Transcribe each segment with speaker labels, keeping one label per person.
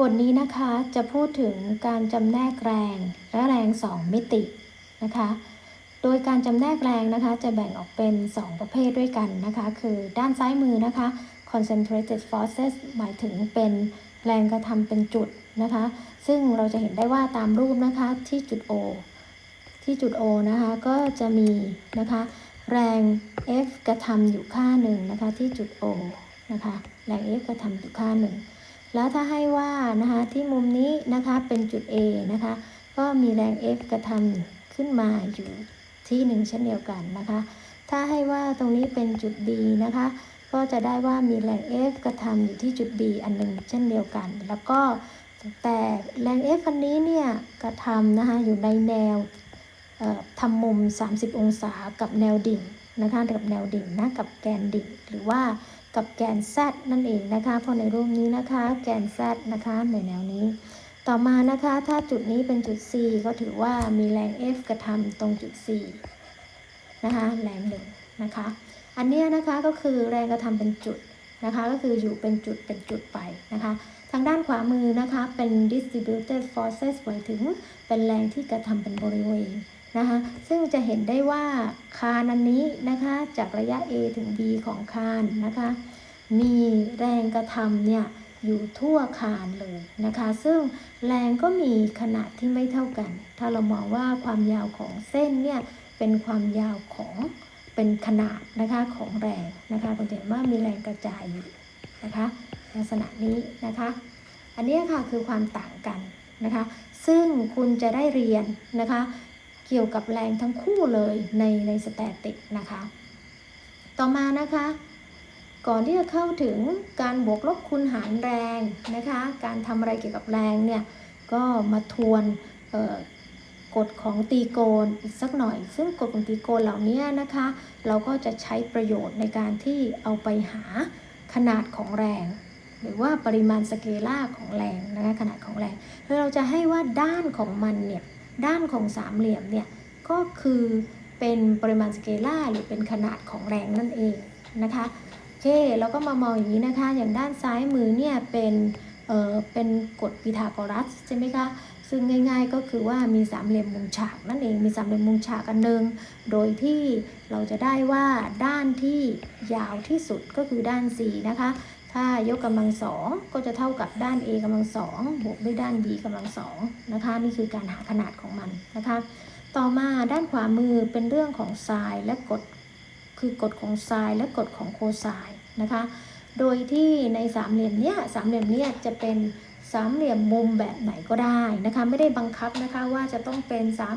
Speaker 1: บทนี้นะคะจะพูดถึงการจำแนกแรงและแรง 2 มิตินะคะ โดยการจำแนกแรงนะคะจะแบ่งออกเป็น 2 ประเภทด้วยกันนะคะ คือด้านซ้ายมือนะคะ concentrated forces หมายถึงเป็นแรงกระทำเป็นจุดนะคะ ซึ่งเราจะเห็นได้ว่าตามรูปนะคะที่จุด O ที่จุด O นะคะก็จะมีนะคะ แรง F กระทำอยู่ค่าหนึ่งนะคะที่จุด O นะคะ แรง F กระทำอยู่ค่าหนึ่ง แล้วถ้าให้ว่านะคะที่มุมนี้นะคะเป็นจุด A นะคะก็มีแรง F กระทำขึ้นมาอยู่ที่หนึ่งเช่นเดียวกันนะคะ ถ้าให้ว่าตรงนี้เป็นจุด B นะคะ ก็จะได้ว่ามีแรง F กระทำอยู่ที่จุด B อันหนึ่งเช่นเดียวกัน แล้วก็แต่แรง F อันนี้เนี่ยกระทำนะคะอยู่ในแนวทำมุม 30 องศากับแนวดิ่งนะคะกับแนวดิ่งนะกับแกนดิ่งหรือว่า กับแกน z นั่นเองนะคะ เพราะในรูปนี้นะคะแกน z นะคะในแนวนี้ ต่อมานะคะถ้าจุดนี้เป็นจุด C ก็ถือว่ามีแรง F กระทำตรงจุด C นะคะแรงหนึ่งนะคะ อันนี้นะคะก็คือแรงกระทำเป็นจุดนะคะก็คืออยู่เป็นจุดเป็นจุดไปนะคะ ทางด้านขวามือนะคะเป็น distributed forces หมายถึงเป็นแรงที่กระทำเป็นบริเวณ นะคะซึ่งจะเห็นได้ว่าคานอันนี้นะคะจากระยะ A ถึง B ของคานนะคะมีแรงกระทำเนี่ยอยู่ทั่วคานเลยนะคะ ซึ่งแรงก็มีขนาดที่ไม่เท่ากัน ถ้าเรามองว่าความยาวของเส้นเนี่ยเป็นความยาวของเป็นขนาดนะคะของแรงนะคะคุณเห็นว่ามีแรงกระจายอยู่นะคะลักษณะนี้นะคะ อันนี้ค่ะคือความต่างกันนะคะ ซึ่งคุณจะได้เรียนนะคะ เกี่ยวกับแรงทั้งคู่เลยในในสแตติกนะคะ ต่อมานะคะ ก่อนที่จะเข้าถึงการบวกลบคูณหารแรงนะคะ การทำอะไรเกี่ยวกับแรงเนี่ยก็มาทวนกฎของตีโกนอีกสักหน่อย ซึ่งกฎของตีโกนเหล่านี้นะคะ เราก็จะใช้ประโยชน์ในการที่เอาไปหาขนาดของแรง หรือว่าปริมาณสเกลาของแรงนะคะขนาดของแรงแล้วเราจะให้ว่าด้านของมันเนี่ย ด้านของสามเหลี่ยมเนี่ยก็คือเป็นปริมาณสเกลาหรือเป็นขนาดของแรงนั่นเองนะคะโอเคเราก็มามองอย่างนี้นะคะ อย่างด้านซ้ายมือเนี่ยเป็นเอ่อเป็นกฎพีทาโกรัสใช่ไหมคะซึ่งง่ายๆก็คือว่ามีสามเหลี่ยมมุมฉากนั่นเองมีสามเหลี่ยมมุมฉากอันหนึ่งโดยที่เราจะได้ว่าด้านที่ยาวที่สุดก็คือด้าน C นะคะ ถ้ายกกำลังสองก็จะเท่ากับด้าน a กำลังสองบวกด้วยด้าน b กำลังสองนะคะนี่คือการหาขนาดของมันนะคะต่อมาด้านขวามือเป็นเรื่องของไซน์และกฎคือกฎของไซน์และกฎของโคไซน์นะคะโดยที่ในสามเหลี่ยมเนี้ยสามเหลี่ยมเนี้ยจะเป็นสามเหลี่ยมมุมแบบไหนก็ได้นะคะไม่ได้บังคับนะคะว่าจะต้องเป็นสาม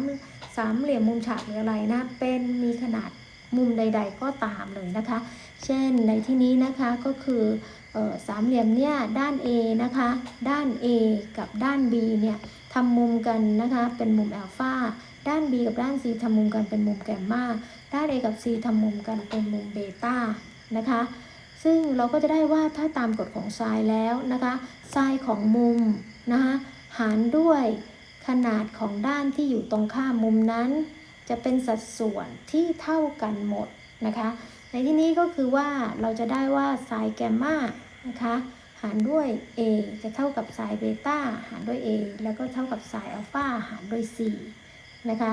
Speaker 1: สามเหลี่ยมมุมฉากหรืออะไรนะเป็นมีขนาดมุมใด ๆ ก็ตามเลยนะคะ เช่นในที่นี้นะคะก็คือ สามเหลี่ยมเนี่ยด้าน A นะคะ ด้าน A กับด้าน B เนี่ยทำมุมกันนะคะ เป็นมุมอัลฟาด้าน B กับด้าน C ทำมุมกันเป็นมุมแกมมาด้าน A กับ C ทำมุมกันเป็นมุมเบต้านะคะ ซึ่งเราก็จะได้ว่าถ้าตามกฎของไซน์แล้วนะคะไซน์ของมุมนะคะหารด้วยขนาดของด้านที่อยู่ตรงข้ามมุมนั้น จะเป็นสัดส่วนที่เท่ากันหมดนะคะ ในที่นี้ก็คือว่าเราจะได้ว่าไซน์แกมมา นะคะหารด้วย a จะเท่ากับไซน์เบต้าหารด้วย a แล้วก็เท่ากับไซน์อัลฟาหารด้วย c นะคะ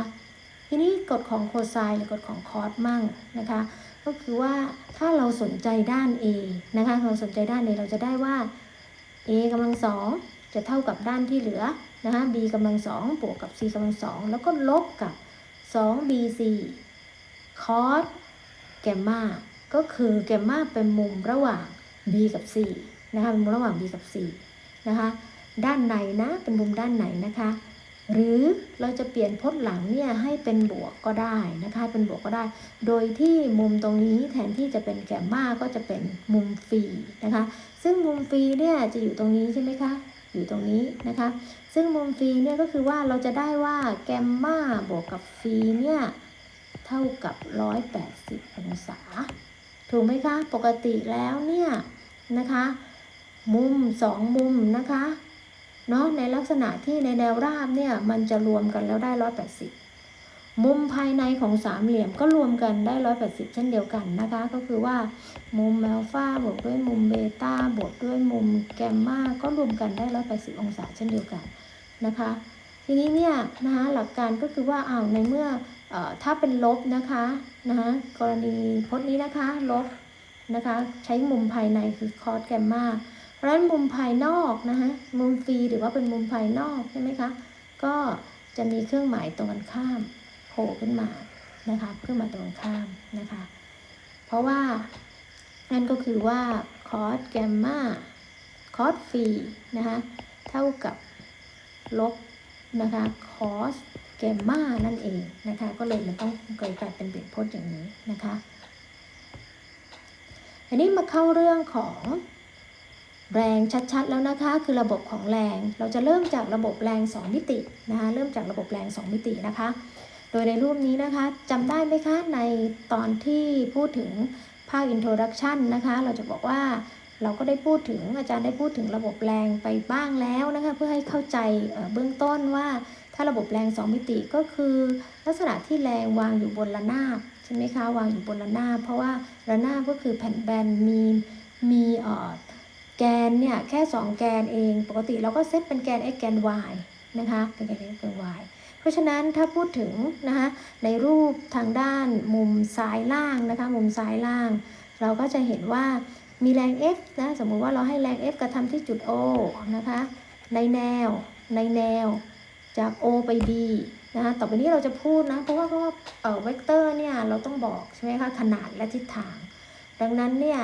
Speaker 1: ทีนี้กฎของโคไซน์หรือกฎของคอสมั่งนะคะก็คือว่าถ้าเราสนใจด้าน a นะคะเราสนใจด้าน a เราจะได้ว่า a กำลังสองจะเท่ากับด้านที่เหลือนะคะ b กำลังสองบวกกับ c กำลังสองแล้วก็ลบกับ 2bc คอสแกมมาก็คือแกมมาเป็นมุมระหว่าง b กับ c นะคะเป็นมุมระหว่าง b กับ c นะคะด้านในนะเป็นมุมด้านไหนนะคะ หรือเราจะเปลี่ยนพจน์หลังเนี่ยให้เป็นบวกก็ได้นะคะเป็นบวกก็ได้ โดยที่มุมตรงนี้แทนที่จะเป็นแกมมาก็จะเป็นมุมฟีนะคะซึ่งมุมฟีเนี่ยจะอยู่ตรงนี้ใช่ไหมคะอยู่ตรงนี้นะคะ ซึ่งมุมฟีเนี่ยก็คือว่าเราจะได้ว่าแกมมาบวกกับฟีเนี่ยเท่ากับ 180 องศา ถูกไหมคะ ปกติแล้วเนี่ยนะคะ มุมสองมุมนะคะเนาะในลักษณะที่ในแนวราบเนี่ยมันจะรวมกันแล้วได้ร้อยแปดสิบมุมภายในของสามเหลี่ยมก็รวมกันได้180เช่นเดียวกันนะคะ ก็คือว่ามุมอัลฟาบวกด้วยมุมเบต้าบวกด้วยมุมแกมมาก็รวมกันได้180องศาเช่นเดียวกันนะคะ ทีนี้เนี่ยนะคะหลักการก็คือว่าอ้าวในเมื่อ ถ้าเป็นลบนะคะนะคะกรณีพจน์นี้นะคะลบนะคะใช้มุมภายในคือคอสแกมมาเพราะฉะนั้นมุมภายนอกนะคะมุมฟรีหรือว่าเป็นมุมภายนอกใช่ไหมคะก็จะมีเครื่องหมายตรงกันข้ามโผล่ขึ้นมานะคะเครื่องหมายตรงกันข้ามนะคะ เพราะว่านั่นก็คือว่าคอสแกมมาคอสฟรีนะคะเท่ากับลบนะคะคอส แกมมานั่นเองนะคะ ก็เลยมันต้องเกิดกลายเป็นเปลี่ยนพจน์อย่างนี้นะคะทีนี้มาเข้าเรื่องของแรงชัดๆแล้วนะคะ คือระบบของแรง เราจะเริ่มจากระบบแรง 2 มิตินะคะ เริ่มจากระบบแรง 2 มิตินะคะ โดยในรูปนี้นะคะจำได้ไหมคะ ในตอนที่พูดถึงภาค introduction นะคะ เราจะบอกว่าเราก็ได้พูดถึงอาจารย์ได้พูดถึงระบบแรงไปบ้างแล้วนะคะ เพื่อให้เข้าใจเบื้องต้นว่าาระบบแรง 2 มิติก็คือลักษณะที่แรงวางอยู่บนระนาบใช่ไหมคะวางอยู่บนระนาบเพราะว่าระนาบก็คือแผ่นแบนมีมีออแกนเนี่ยแค่ 2 แกนเอง ปกติเราก็เซตเป็นแกน x แกน y นะคะเป็นแกน x แกน y เพราะฉะนั้นถ้าพูดถึงนะคะในรูปทางด้านมุมซ้ายล่างนะคะมุมซ้ายล่าง เราก็จะเห็นว่ามีแรง F นะสมมุติว่าเราให้แรง F กระทำที่จุด O นะคะในแนวในแนว จาก O ไป B นะคะต่อไปนี้เราจะพูดนะ เพราะว่าเพราะว่าเอ่อเวกเตอร์เนี่ยเราต้องบอกใช่ไหมคะขนาดและทิศทาง ดังนั้นเนี่ย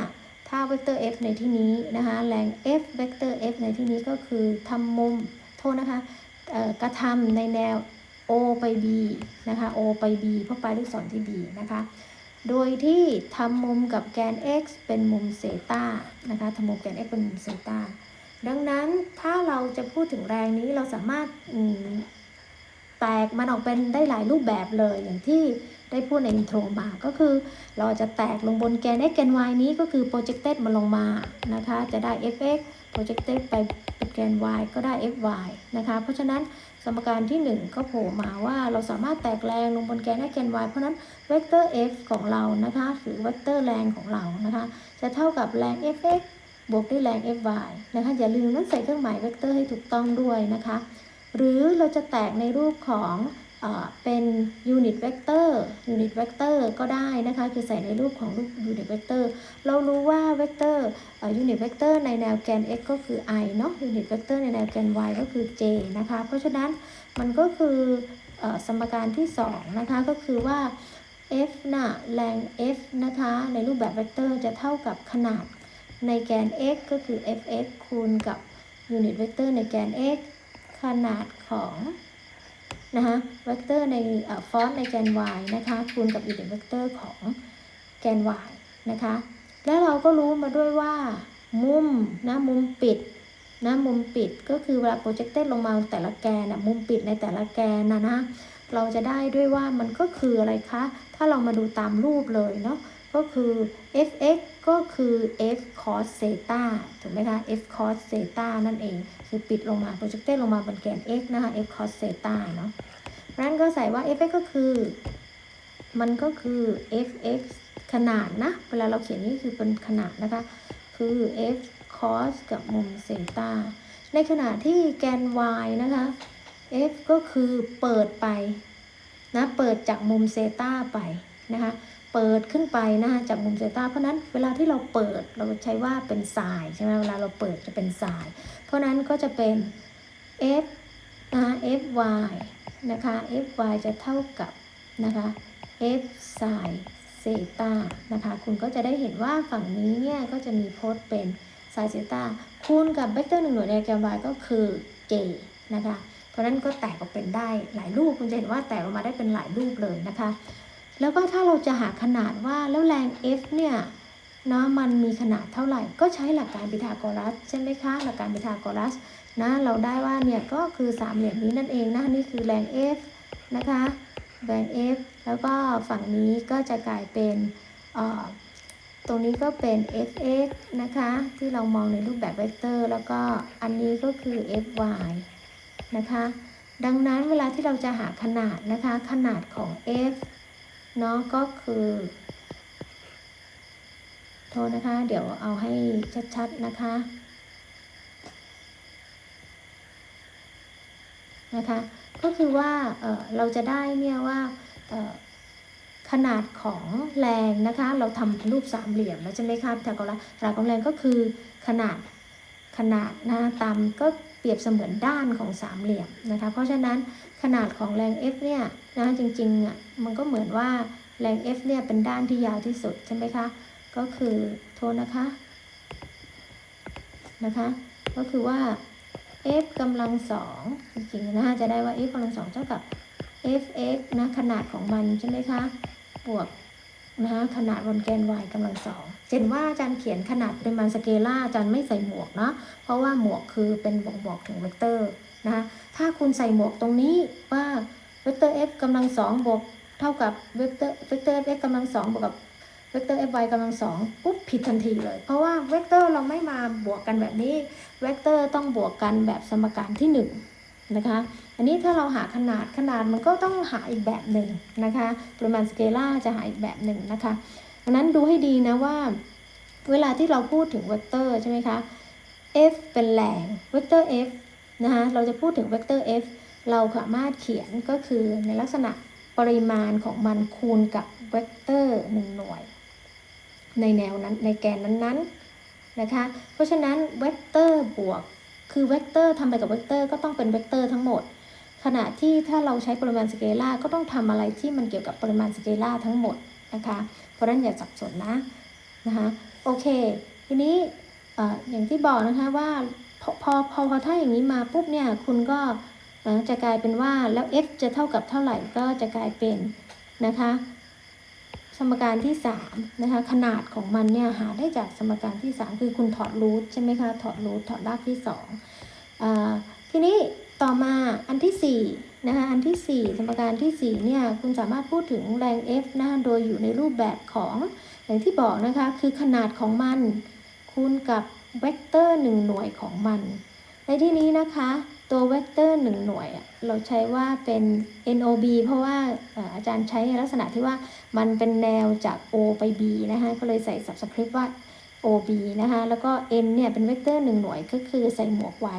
Speaker 1: ถ้าเวกเตอร์ f ในที่นี้นะคะแรง f เวกเตอร์ f ในที่นี้ก็คือทำมุมโทษนะคะเอ่อกระทำในแนว o ไป b นะคะ o ไป b เพราะปลายลูกศรที่ b นะคะ โดยที่ทำมุมกับแกน x เป็นมุมเซตานะคะทำมุมแกน x เป็นมุมเซตา ดังนั้นถ้าเราจะพูดถึงแรงนี้เราสามารถแตกมันออกเป็นได้หลายรูปแบบเลยอย่างที่ได้พูดในอินโทรมาก็คือ เราจะแตกลงบนแกน x แกน y นี้ก็คือ projected มาลงมานะคะ จะได้ fx projected ไปเป็นแกน y ก็ได้ fy นะคะ เพราะฉะนั้นสมการที่ 1 ก็โผล่มาว่าเราสามารถแตกแรงลงบนแกน x แกน y เพราะนั้นเวกเตอร์ f ของเรานะคะหรือเวกเตอร์แรงของเรานะคะ จะเท่ากับแรง fx บวกด้วยแรง fy นะคะอย่าลืมนั้นใส่เครื่องหมายเวกเตอร์ให้ถูกต้องด้วยนะคะ หรือเราจะแตกในรูปของเอ่อเป็นยูนิตเวกเตอร์ยูนิตเวกเตอร์ก็ได้นะคะ คือใส่ในรูปของรูปยูนิตเวกเตอร์เรารู้ว่าเวกเตอร์ยูนิตเวกเตอร์ในแนวแกน x ก็คือ i เนาะยูนิตเวกเตอร์ในแนวแกน y ก็คือ j นะคะ เพราะฉะนั้นมันก็คืออสมการที่ 2 นะคะ ก็คือว่า f น่ะแรง f นะคะ ในรูปแบบเวกเตอร์จะเท่ากับขนาด ในแกน x ก็คือ fx คูณกับยูนิตเวกเตอร์ในแกน x ขนาดของนะคะเวกเตอร์ในฟอนต์ในแกน y นะคะคูณกับยูนิตเวกเตอร์ของแกน y นะคะ แล้วเราก็รู้มาด้วยว่า มุมนะมุมปิดนะมุมปิดก็คือเวลาโปรเจคเตลงมาแต่ละแกนนะมุมปิดในแต่ละแกนนะนะเราจะได้ด้วยว่ามันก็คืออะไรคะ ถ้าเรามาดูตามรูปเลยเนาะ ก็คือ fx ก็คือ f cos theta ถูกไหมคะ f cos theta นั่นเองคือปิดลงมาโปรเจคเตลงมาบนแกน x นะคะ f cos theta เนาะเพราะฉะนั้นก็ใส่ว่า fx ก็คือ มันก็คือ fx ขนาดนะ เวลาเราเขียนนี่คือเป็นขนาดนะคะ คือ f cos กับมุมเซตาในขณะที่แกน y นะคะ f ก็คือเปิดไปนะ เปิดจากมุมเซตาไปนะคะ เปิดขึ้นไปนะคะจากมุมเซตาเพราะนั้นเวลาที่เราเปิดเราใช้ว่าเป็นสายใช่ไหมเวลาเราเปิดจะเป็นสาย เพราะนั้นก็จะเป็น f นะคะ fy นะคะ fy จะเท่ากับนะคะ f sin เซตานะคะคุณก็จะได้เห็นว่าฝั่งนี้เนี่ยก็จะมีโพจน์เป็น sin เซตาคูณกับเวกเตอร์หนึ่งหน่วยในแกน y ก็คือ j นะคะเพราะนั้นก็แตกออกเป็นได้หลายรูปคุณจะเห็นว่าแตกออกมาได้เป็นหลายรูปเลยนะคะ แล้วก็ถ้าเราจะหาขนาดว่าแล้วแรง F เนี่ยนะมันมีขนาดเท่าไหร่ ก็ใช้หลักการพีทาโกรัสใช่ไหมคะ หลักการพีทาโกรัสนะเราได้ว่าเนี่ยก็คือสามเหลี่ยมนี้นั่นเองนะนี่คือแรง F นะคะแรง F แล้วก็ฝั่งนี้ก็จะกลายเป็นเอ่อตรงนี้ก็เป็น fx นะคะ ที่เรามองในรูปแบบเวกเตอร์ แล้วก็อันนี้ก็คือ fy นะคะ ดังนั้นเวลาที่เราจะหาขนาดนะคะ ขนาดของ f เนาะก็คือโทษนะคะ เดี๋ยวเอาให้ชัดๆนะคะ นะคะ ก็คือว่าเอ่อเราจะได้เนี่ยว่าเอ่อขนาดของแรงนะคะ เราทำรูปสามเหลี่ยมแล้วใช่ไหมคะพีทาโกรัสขนาดของแรงก็คือขนาด ขนาดนะตามก็เปรียบเสมือนด้านของสามเหลี่ยมนะคะ เพราะฉะนั้นขนาดของแรง F เนี่ยนะจริงๆอะมันก็เหมือนว่าแรง F เนี่ยเป็นด้านที่ยาวที่สุดใช่ไหมคะ ก็คือโทษนะคะนะคะ ก็คือว่า f กำลังสองจริงๆนะคะจะได้ว่า f กำลังสองเท่ากับ fx นะขนาดของมันใช่ไหมคะ บวก นะคะขนาดบนแกน y กำลังสองเห็นว่าอาจารย์เขียนขนาดปริมาณสเกล่าอาจารย์ไม่ใส่หมวกเนาะเพราะว่าหมวกคือเป็นบ่งบอกถึงเวกเตอร์นะคะถ้าคุณใส่หมวกตรงนี้ว่าเวกเตอร์ f กำลังสองบวกเท่ากับเวกเตอร์เวกเตอร์ f กำลังสองบวกกับเวกเตอร์ fy กำลังสองปุ๊บผิดทันทีเลย เพราะว่าเวกเตอร์เราไม่มาบวกกันแบบนี้เวกเตอร์ต้องบวกกันแบบสมการที่1นงนะคะ อันนี้ถ้าเราหาขนาดขนาดมันก็ต้องหาอีกแบบหนึ่งนะคะปริมาณสเกล่าจะหาอีกแบบหนึ่งนะคะดังนั้นดูให้ดีนะว่า เวลาที่เราพูดถึงเวกเตอร์ใช่ไหมคะ f เป็นแรงเวกเตอร์ f นะคะเราจะพูดถึงเวกเตอร์ f เราสามารถเขียนก็คือในลักษณะปริมาณของมันคูณกับเวกเตอร์1หน่วย ในแนวนั้นในแกนนั้นๆนะคะ เพราะฉะนั้นเวกเตอร์บวกคือเวกเตอร์ทำไปกับเวกเตอร์ก็ต้องเป็นเวกเตอร์ทั้งหมด ขณะที่ถ้าเราใช้ปริมาณสเกล่าก็ต้องทำอะไรที่มันเกี่ยวกับปริมาณสเกล่าทั้งหมดนะคะ เพราะฉะนั้นอย่าสับสนนะนะคะโอเค ทีนี้ออย่างที่บอกนะคะว่าพอพอพอพอถ้าอย่างนี้มาปุ๊บเนี่ยคุณก็จะกลายเป็นว่าแล้ว f จะเท่ากับเท่าไหร่ก็จะกลายเป็นนะคะสมการที่3นะคะขนาดของมันเนี่ยหาได้จากสมการที่ 3 คือคุณถอดรูทใช่ไหมคะถอดรูทถอดรากที่2อ่าทีนี้ ต่อมาอันที่4นะคะอันที่ 4 สมการที่ 4 เนี่ย คุณสามารถพูดถึงแรง F นะโดยอยู่ในรูปแบบของอย่างที่บอกนะคะ คือขนาดของมัน คูณกับเวกเตอร์ 1 หน่วยของมัน ในที่นี้นะคะ ตัวเวกเตอร์ 1 หน่วย เราใช้ว่าเป็น NOB เพราะว่าอาจารย์ใช้ลักษณะที่ว่ามันเป็นแนวจาก O ไป B นะคะก็เลยใส่ subscript ว่า OB นะคะแล้วก็ N เนี่ยเป็นเวกเตอร์ 1 หน่วยก็คือใส่หมวกไว้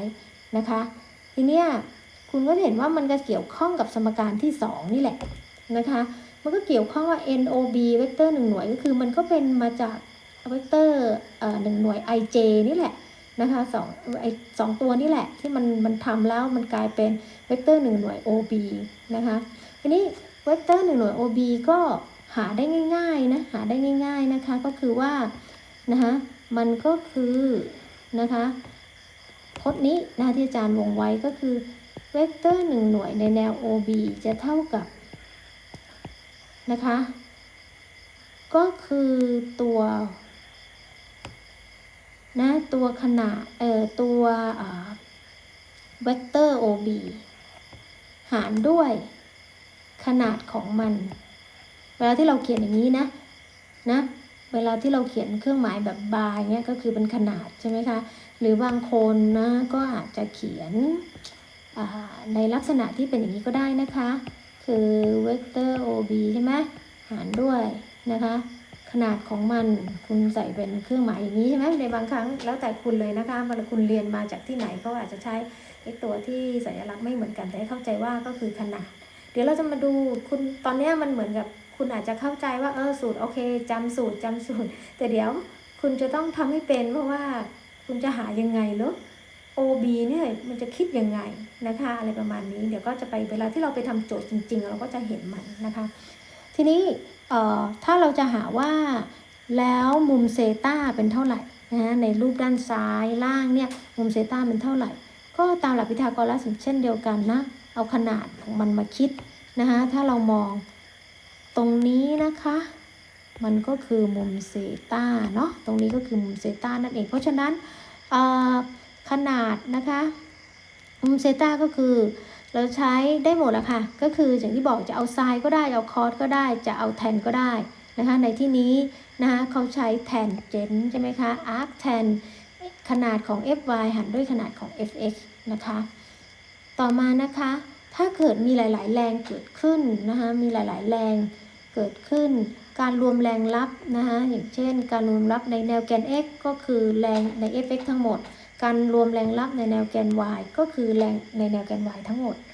Speaker 1: นะคะ ทีเนี้ยคุณก็เห็นว่ามันก็เกี่ยวข้องกับสมการที่ 2 นี่แหละนะคะมันก็เกี่ยวข้องว่า NOB เวกเตอร์1หน่วยก็คือมันก็เป็นมาจากเวกเตอร์เอ่อหนึ่งหน่วย IJ นี่แหละนะคะสองไอสองตัวนี่แหละที่มันมันทำแล้วมันกลายเป็นเวกเตอร์หนึ่งหน่วย OB นะคะทีนี้เวกเตอร์หนึ่งหน่วย OB ก็หาได้ง่ายๆนะหาได้ง่าย ๆนะคะก็คือว่านะคะมันก็คือนะคะ พจน์นี้นะที่อาจารย์วงไว้ก็คือเวกเตอร์หนึ่งหน่วยในแนว OB จะเท่ากับนะคะ ก็คือตัวนะตัวขนาดเอ่อตัวเวกเตอร์ OB หารด้วยขนาดของมัน เวลาที่เราเขียนอย่างนี้นะนะ เวลาที่เราเขียนเครื่องหมายแบบบายเนี่ยก็คือเป็นขนาดใช่ไหมคะ หรือบางคนนะก็อาจจะเขียนในลักษณะที่เป็นอย่างนี้ก็ได้นะคะ คือเวกเตอร์ OB ใช่ไหมหารด้วยนะคะ ขนาดของมันคุณใส่เป็นเครื่องหมายอย่างนี้ใช่ไหมในบางครั้งแล้วแต่คุณเลยนะคะเวลาคุณเรียนมาจากที่ไหนก็อาจจะใช้ตัวที่สัญลักษณ์ไม่เหมือนกันแต่ให้เข้าใจว่าก็คือขนาด เดี๋ยวเราจะมาดูคุณตอนนี้มันเหมือนกับคุณอาจจะเข้าใจว่าเออสูตรโอเคจำสูตรจำสูตร แต่เดี๋ยวคุณจะต้องทำให้เป็นเพราะว่า คุณจะหายังไงเหรอ OB เนี่ยมันจะคิดยังไงนะคะอะไรประมาณนี้ เดี๋ยวก็จะไปเวลาที่เราไปทำโจทย์จริง ๆ เราก็จะเห็นมันนะคะ ทีนี้ถ้าเราจะหาว่าแล้วมุมเซตาเป็นเท่าไหร่นะในรูปด้านซ้ายล่างเนี่ยมุมเซตาเป็นเท่าไหร่ ก็ตามหลักพิทากรัสเช่นเดียวกันนะ เอาขนาดของมันมาคิดนะคะถ้าเรามองตรงนี้นะคะ มันก็คือมุมเซตาเนาะตรงนี้ก็คือมุมเซตานั่นเอง เพราะฉะนั้นขนาดนะคะมุมเซตาก็คือ เราใช้ได้หมดแล้วค่ะ ก็คืออย่างที่บอกจะเอาไซน์ก็ได้เอาคอสก็ได้จะเอาแทนก็ได้นะคะในที่นี้นะคะเขาใช้แทนเจนใช่ไหมคะ arc tan ขนาดของ fy หารด้วยขนาดของ fx นะคะ ต่อมานะคะ ถ้าเกิดมีหลาย ๆ แรงเกิดขึ้นนะคะมีหลาย ๆ แรงเกิดขึ้น การรวมแรงลับนะคะอย่างเช่น การรวมลับในแนวแกน x ก็คือแรงใน fx ทั้งหมด การรวมแรงลับในแนวแกน y ก็คือแรงในแนวแกน y ทั้งหมด